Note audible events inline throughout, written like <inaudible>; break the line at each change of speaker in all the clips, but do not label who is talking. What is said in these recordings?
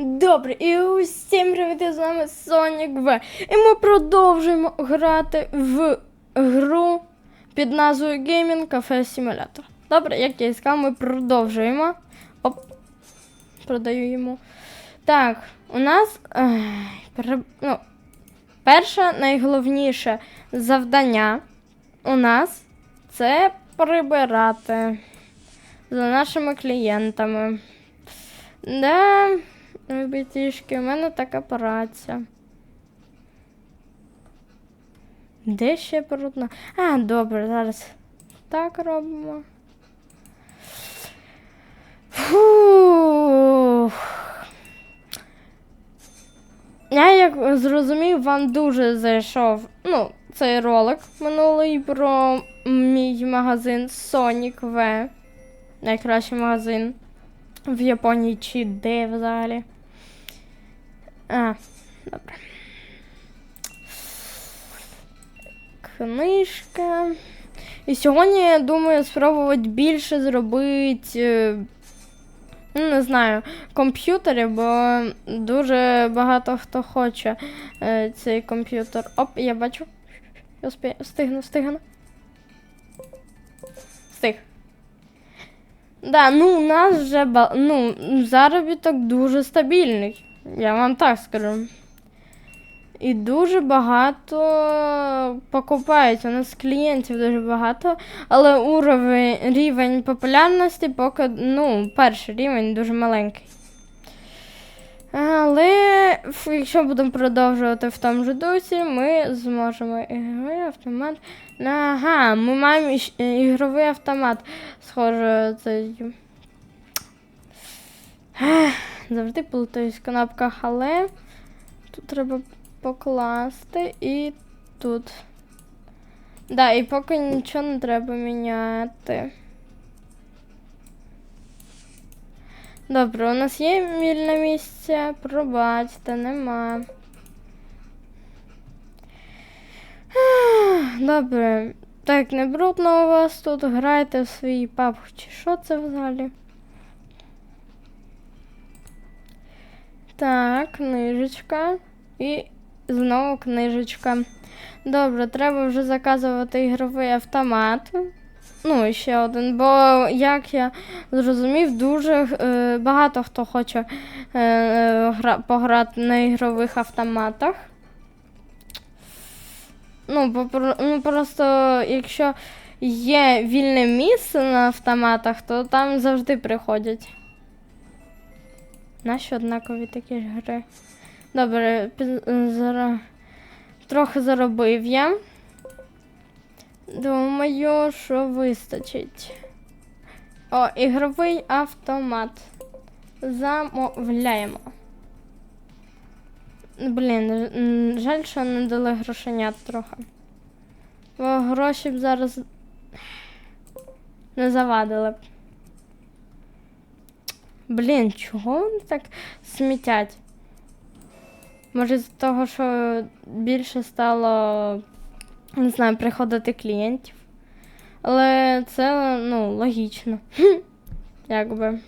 Добре, і усім привіт, з вами Sonic V. І ми продовжуємо грати в гру під назвою Gaming Cafe Simulator. Добре, як я сказав, ми продовжуємо. Оп. Продаю йому. Так, у нас. Ай, пере- ну, перше найголовніше завдання у нас це прибирати за нашими клієнтами. Да, ребятішки, у мене така праця. Де ще брудно? А, добре, зараз так робимо. Фух. Я як зрозумів, вам дуже зайшов ну, цей ролик минулий про мій магазин Sonic V. Найкращий магазин в Японії чи де взагалі. А, добре. Книжка. І сьогодні я думаю спробувати більше зробити. е, Ну, не знаю, комп'ютерів, бо дуже багато хто хоче е, цей комп'ютер. Оп, я бачу. Я вспі- встигну, встигну. Встиг. Да, ну у нас вже ну, заробіток дуже стабільний. Я вам так скажу. І дуже багато покупають. У нас клієнтів дуже багато, але уровень рівень популярності поки ну, перший рівень дуже маленький. Але якщо будемо продовжувати в тому ж дусі, ми зможемо ігровий автомат. Ага, ми маємо е, ігровий автомат. Схоже, цей. Завжди плутаюсь в кнопках, але тут треба покласти і тут. Да, і поки нічого не треба міняти. Добре, у нас є вільне місце. Пробачте, нема. Добре. Так, не брудно у вас тут. Грайте в свій паб. Чи що це взагалі? Так, книжечка. І знову книжечка. Добре, треба вже заказувати ігровий автомат. Ну, і ще один. Бо, як я зрозумів, дуже е, багато хто хоче е, гра, пограти на ігрових автоматах. Ну, бо, ну, просто якщо є вільне місце на автоматах, то там завжди приходять. Наші однакові такі ж гри. Добре, під, зара... трохи заробив я. Думаю, що вистачить. О, ігровий автомат. Замовляємо. Блін, жаль, що не дали грошенят трохи. Бо гроші б зараз не завадили б. Блін, чого вони так смітять? Може, з того, що більше стало, не знаю, приходити клієнтів. Але це, ну, логічно. <laughs> Якби.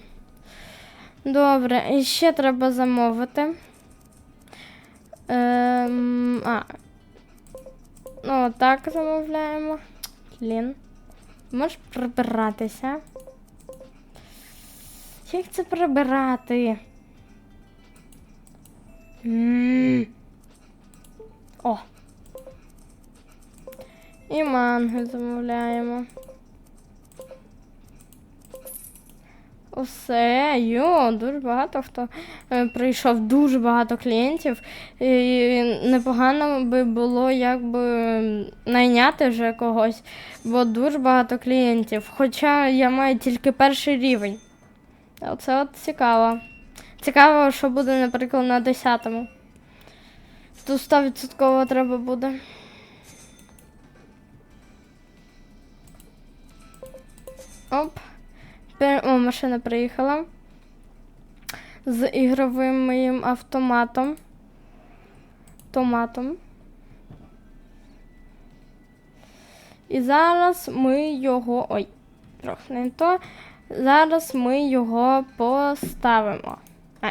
Добре, і ще треба замовити. Ем, а. Ну, так замовляємо. Блін. Можеш прибиратися? Як це прибирати? М. О. І манго замовляємо. Усе, йо, дуже багато хто е, прийшов, дуже багато клієнтів. І непогано би було якби найняти вже когось, бо дуже багато клієнтів. Хоча я маю тільки перший рівень. Оце от цікаво. Цікаво, що буде, наприклад, на 10-му. Тут 100% треба буде. Оп. О, машина приїхала. З ігровим моїм автоматом. Томатом. І зараз ми його. Ой, трохи не то. Зараз ми його поставимо. А.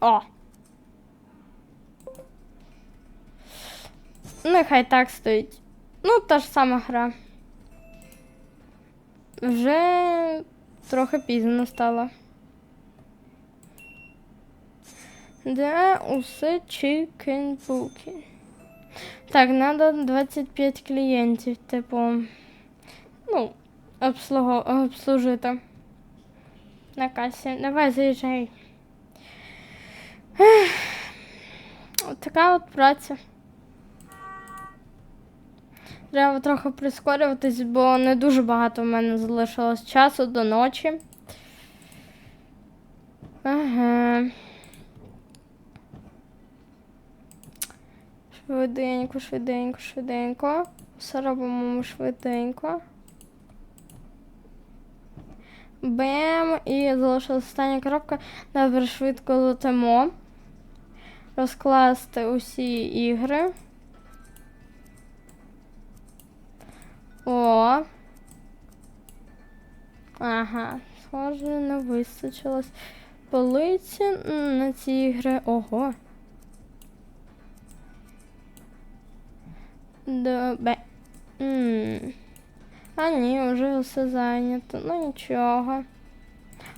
О! Нехай так стоїть. Ну, та ж сама гра. Вже трохи пізно стало. Де усе чикенбуки. Так, треба 25 клієнтів, типу. Ну, обслугу... обслужити. На касі. Давай, заїжджай. От така от праця. Треба трохи прискорюватись, бо не дуже багато в мене залишилось часу до ночі. Ага. Швиденько, швиденько, швиденько. Все робимо ми швиденько. Бем! І залишилась остання коробка. Добре, швидко летимо. Розкласти усі ігри. О. Ага, схоже, не вистачилось полиці на ці ігри. Ого. Добе. М. А ні, вже все зайнято. Ну нічого.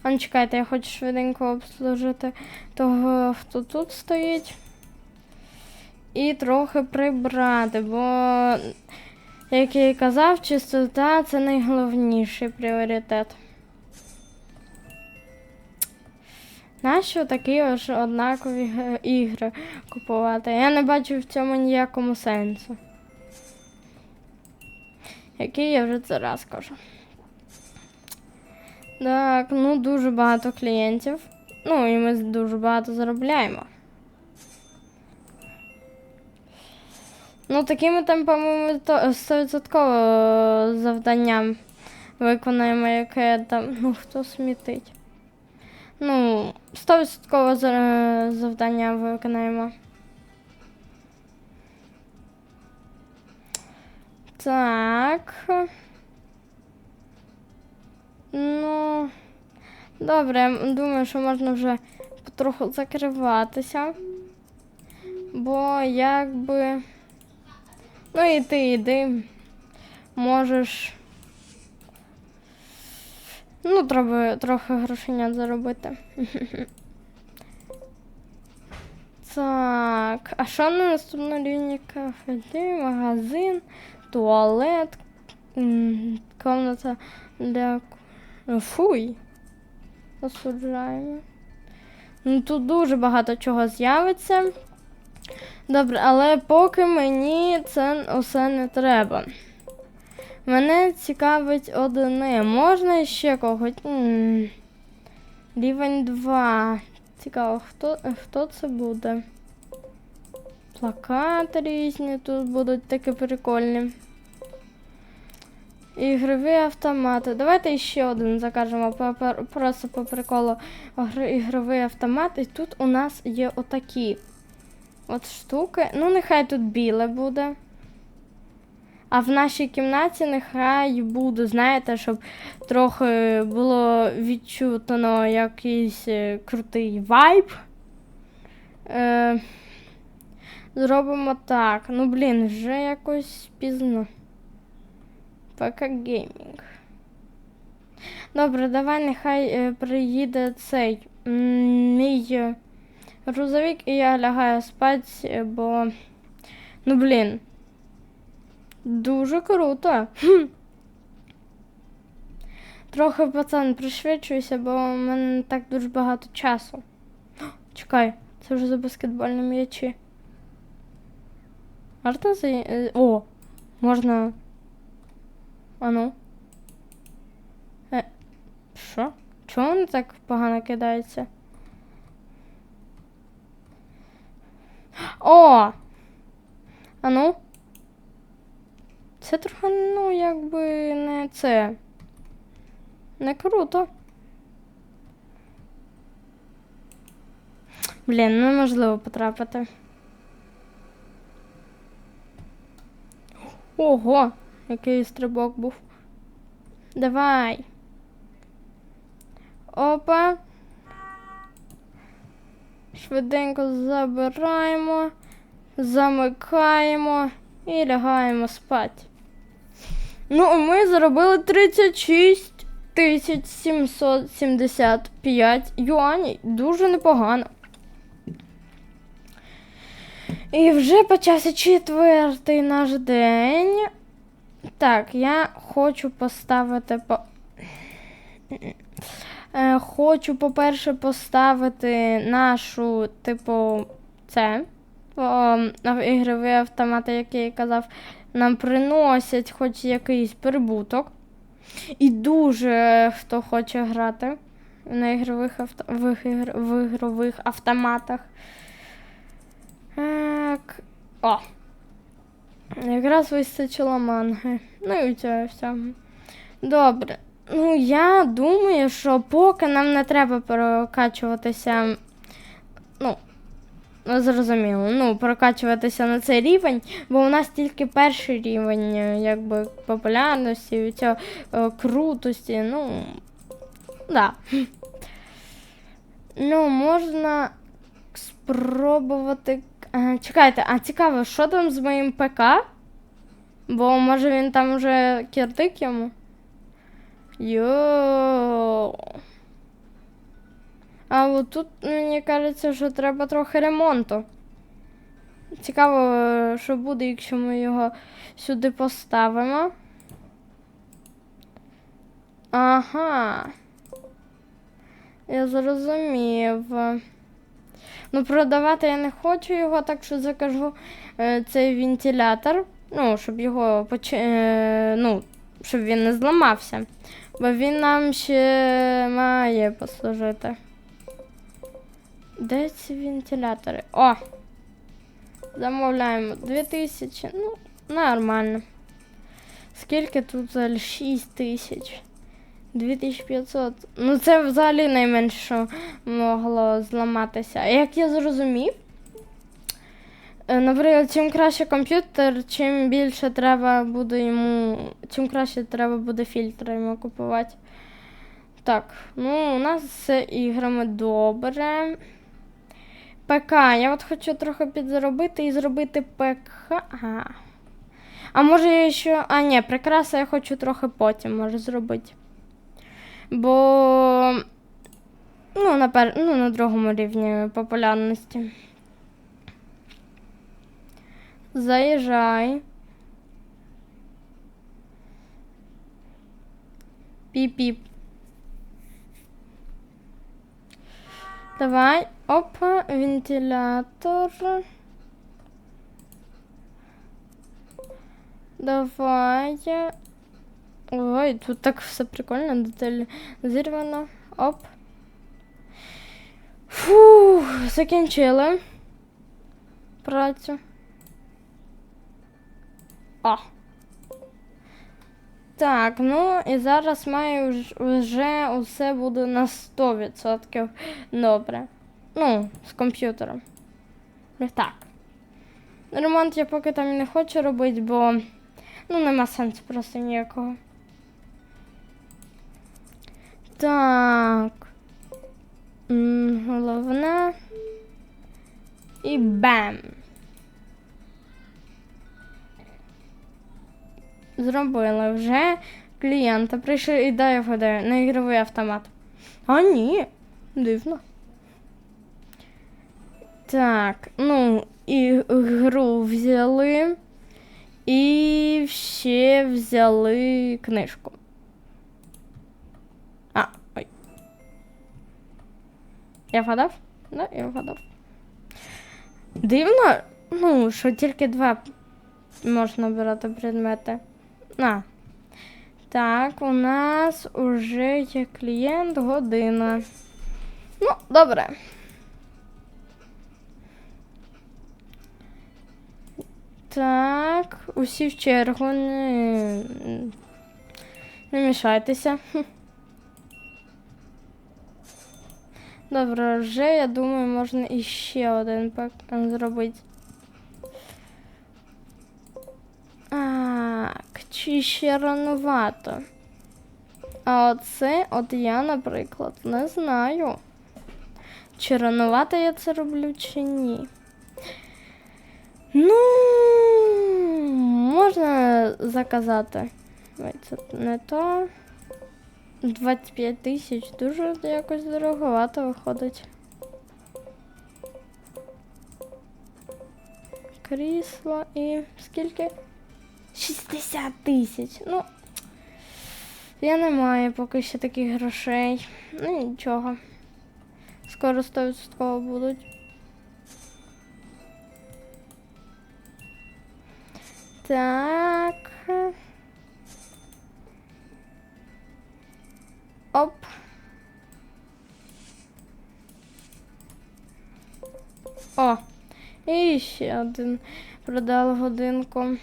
А ну чекайте, я хочу швиденько обслужити того, хто тут стоїть. І трохи прибрати, бо, як я і казав, чистота це найголовніший пріоритет. Нащо такі аж однакові е, ігри купувати? Я не бачу в цьому ніякому сенсу. Який я вже це раз кажу. Так, ну дуже багато клієнтів. Ну і ми дуже багато заробляємо. Ну, такими темпами ми то 100% завданням виконаємо, яке там. Ну, хто смітить. Ну, 100% завдання виконаємо. Так. Ну, добре, думаю, що можна вже потроху закриватися. Бо якби. Ну і ти йди. Можеш. Ну, треба трохи грошенят заробити. <laughs> Так, а що на наступному рівні кафе, магазин, туалет, комната для. Фуй. Осуджаємо. Ну, тут дуже багато чого з'явиться. Добре, але поки мені це усе не треба. Мене цікавить одне. Можна ще когось. Рівень 2. Цікаво, хто, хто це буде? Плакати різні тут будуть такі прикольні. Ігрові автомати. Давайте ще один закажемо. Просто по приколу ігровий автомат. І тут у нас є отакі от штуки. Ну, нехай тут біле буде. А в нашій кімнаті нехай буде, знаєте, щоб трохи було відчутно якийсь е, крутий вайб. Е, зробимо так. Ну, блін, вже якось пізно. ПК геймінг. Добре, давай нехай е, приїде цей мій е, грузовик, і я лягаю спать, е, бо. Ну, блін. Дуже круто. Хм. Трохи пацан пришвидшуюся, бо в мене не так дуже багато часу. Чекай, це вже за баскетбольні м'ячі. Можна за... е, О! Можна. Ану. Е, що? Чого вони так погано кидаються? О! Ану. Це трохи, ну, якби не це. Не круто. Блін, неможливо потрапити. Ого, який стрибок був. Давай. Опа. швиденько забираємо, замикаємо і лягаємо спати. Ну, ми заробили 36 тисяч 775 юаней. Дуже непогано. І вже почався четвертий наш день. Так, я хочу поставити по. Е, Хочу, по-перше, поставити нашу, типу, це. Ігрові автомати, які я казав, нам приносять хоч якийсь прибуток. І дуже хто хоче грати на ігрових, авто... в ігрових автоматах. Так. О! Якраз вистачило манги. Ну і це все. Добре. Ну, я думаю, що поки нам не треба прокачуватися. Ну, ну, зрозуміло, ну, прокачуватися на цей рівень, бо у нас тільки перший рівень, е, якби, популярності, цього, е, крутості, ну. Да. Ну, можна спробувати. Е, Чекайте, а цікаво, що там з моїм ПК? Бо може він там вже кирдик йому? Йоу. А от тут мені кажеться, що треба трохи ремонту. Цікаво, що буде, якщо ми його сюди поставимо. Ага. Я зрозумів. Ну, продавати я не хочу його, так що закажу е, цей вентилятор. Ну, щоб його поч... е, ну, щоб він не зламався. Бо він нам ще має послужити. Де ці вентилятори? О! Замовляємо 2000. Ну, нормально. Скільки тут взагалі? 6 тисяч. 2500. Ну, це взагалі найменше, що могло зламатися. Як я зрозумів, е, наприклад, чим краще комп'ютер, чим більше треба буде йому. Чим краще треба буде фільтри йому купувати. Так, ну у нас з іграми добре. ПК. Я от хочу трохи підзаробити і зробити ПК. Ага. А може я ще. А, ні, прикраси я хочу трохи потім може зробити. Бо. Ну, на, пер... ну, на другому рівні популярності. Заїжджай. Піп-піп. Давай. Опа, вентилятор. Давай. Ой, тут так все прикольно, деталізовано. Оп. Фух, закінчили. Працю. О. Так, ну і зараз маю вже усе буде на 100% добре. Ну, з комп'ютером. Так. Ремонт я поки там не хочу робити, бо ну нема сенсу просто ніякого. Так. Головне. І бам. Зробили вже. Клієнта прийшли і дай вгадаю на ігровий автомат. А ні, дивно. Так, ну, і гру взяли. І ще взяли книжку. Я вгадав? Да, я вгадав. Дивно, ну, що тільки два можна брати предмети. А. Так, у нас уже є клієнт година. Ну, добре. Так, усі в чергу не, не мішайтеся. Хм. Добре, вже я думаю, можна іще один пак зробити. Так, чи ще ранувато? А оце, от я, наприклад, не знаю. Чи ранувато я це роблю, чи ні? Ну, можна заказати. Це не то. 25 тисяч дуже якось дороговато виходить. Крісло і скільки? 60 тисяч. Ну, я не маю поки що таких грошей. Ну нічого. Скоро 100% будуть. Так. І ще один продала годинку.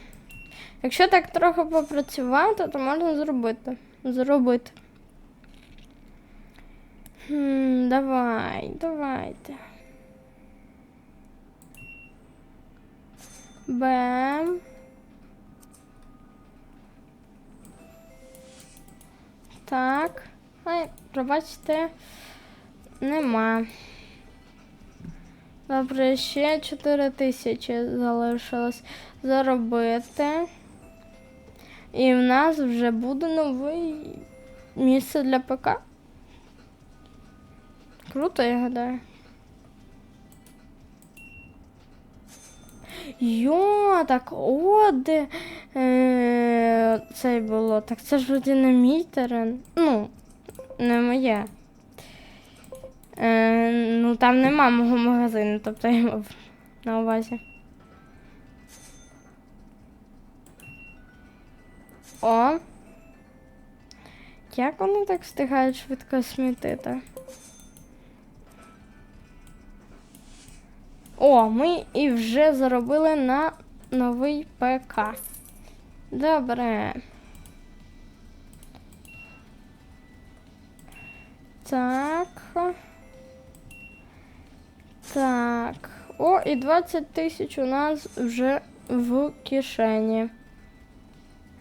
Якщо так трохи попрацювати, то можна зробити. Зробити. Хм, давай, давайте. Бем. Так. Ай, пробачте. Нема. Добре, ще 4 тисячі залишилось заробити. І в нас вже буде новий місце для ПК. Круто, я гадаю. Йо, так от де е, це було. Так це ж вроді не мій терен. Ну, не моє. Е, ну там нема мого магазину, тобто я мав на увазі. О. Як вони так встигають швидко смітити? О, ми і вже заробили на новий ПК. Добре. Так. Так. О, і 20 тисяч у нас вже в кишені.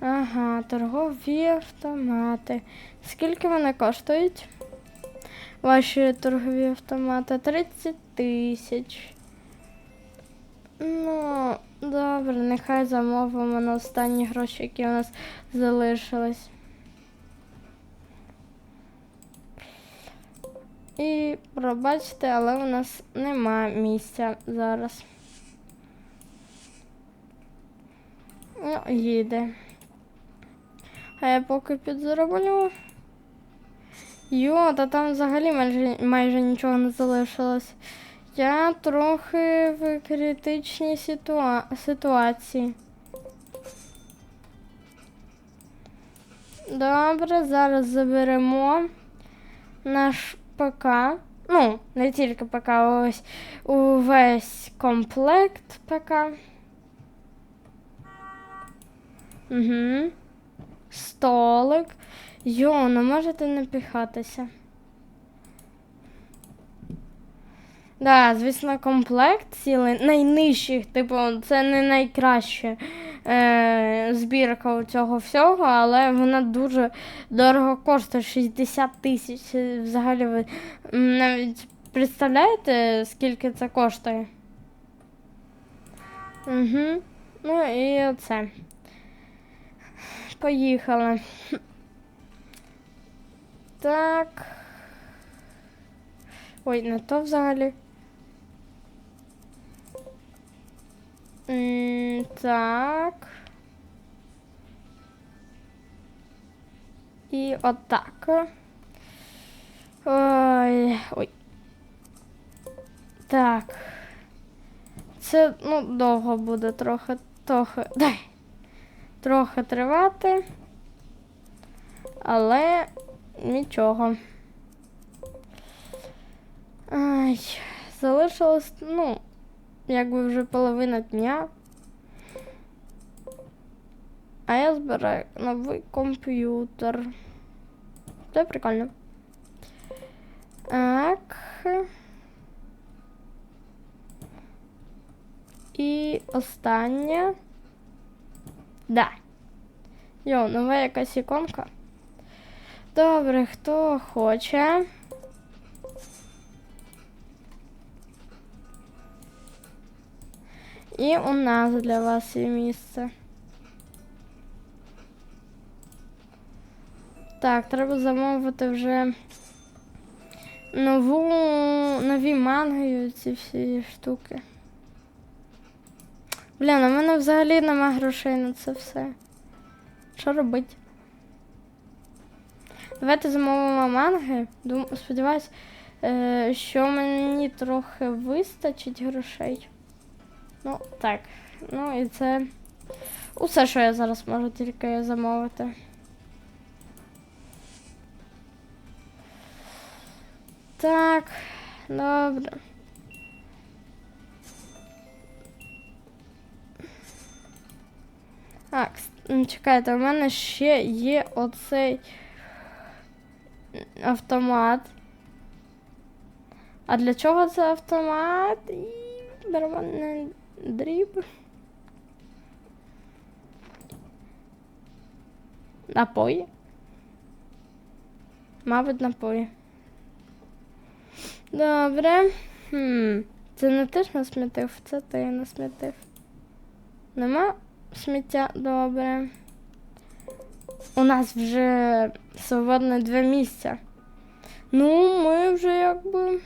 Ага, торгові автомати. Скільки вони коштують? Ваші торгові автомати 30 тисяч. Ну, добре, нехай замовимо на останні гроші, які у нас залишились. І пробачте, але у нас нема місця зараз. Ну, їде. А я поки підзароблю. Йо, та там взагалі майже, майже нічого не залишилось. Я трохи в критичній ситуа... ситуації. Добре, зараз заберемо наш ПК. Ну, не тільки ПК, ось увесь комплект ПК. Угу. Столик. Йо, ну можете напіхатися. Да, звісно, комплект цілий найнижчих, типу, це не найкраще е, збірка цього всього, але вона дуже дорого коштує 60 тисяч. Взагалі ви навіть представляєте, скільки це коштує? Угу. Ну і оце. Поїхали. Так. Ой, не то взагалі. Так. І отак. Ой. Ой. Так. Це, ну, довго буде трохи, трохи. Дай. Трохи тривати. Але нічого. Ай, залишилось, ну, якби вже половина дня. А я збираю новий комп'ютер. Це прикольно. Так. І остання. Да. Йо, нова якась іконка. Добре, хто хоче. І у нас для вас є місце. Так, треба замовити вже нову, нові манги, ці всі штуки. Блін, у мене взагалі нема грошей на це все. Що робити? Давайте замовимо манги. Сподіваюсь, е, що мені трохи вистачить грошей. Ну, так. Ну і це усе, що я зараз можу тільки замовити. Так, добре. Так, чекайте, у мене ще є оцей автомат. А для чого це автомат? І барабанний дріб. Напої. Мабуть, напої. Добре. Хм. Це не ти ж насмітив, це ти насмітив. Нема сміття? Добре. У нас вже свободне два місця. Ну, ми вже якби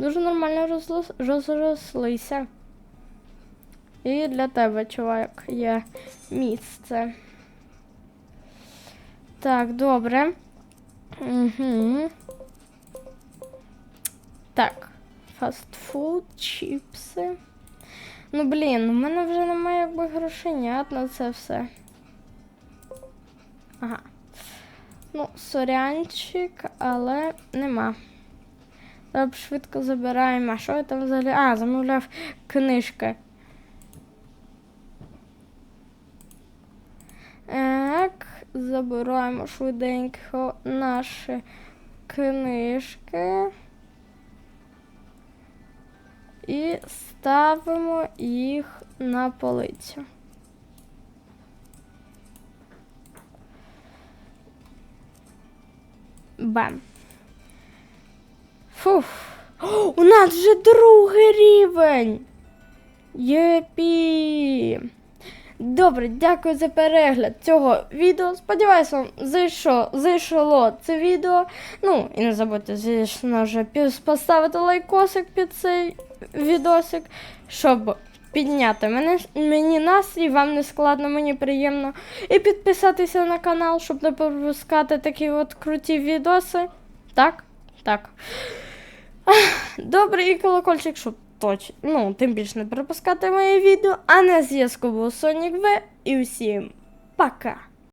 дуже нормально розрослися. І для тебе, чувак, є місце. Так, добре. Угу. Так. Фастфуд, чіпси. Ну, блін, у мене вже немає якби грошенят на це все. Ага. Ну, сорянчик, але нема. Добре, швидко забираємо. А що я там взагалі? А, замовляв книжки. Так, забираємо швиденько наші книжки. І ставимо їх на полицю. Бам. Фух. О, у нас вже другий рівень. Єпі. Добре, дякую за перегляд цього відео. Сподіваюсь, вам зайшло, зайшло це відео. Ну, і не забудьте, звісно пі- поставити лайкосик під цей відосик, щоб підняти мене, мені настрій, вам не складно, мені приємно. І підписатися на канал, щоб не пропускати такі от круті відоси. Так? Так. <laughs> Добре, і колокольчик, щоб точ, ну, тим більше не пропускати моє відео. А на зв'язку був Сонік В. І усім пока!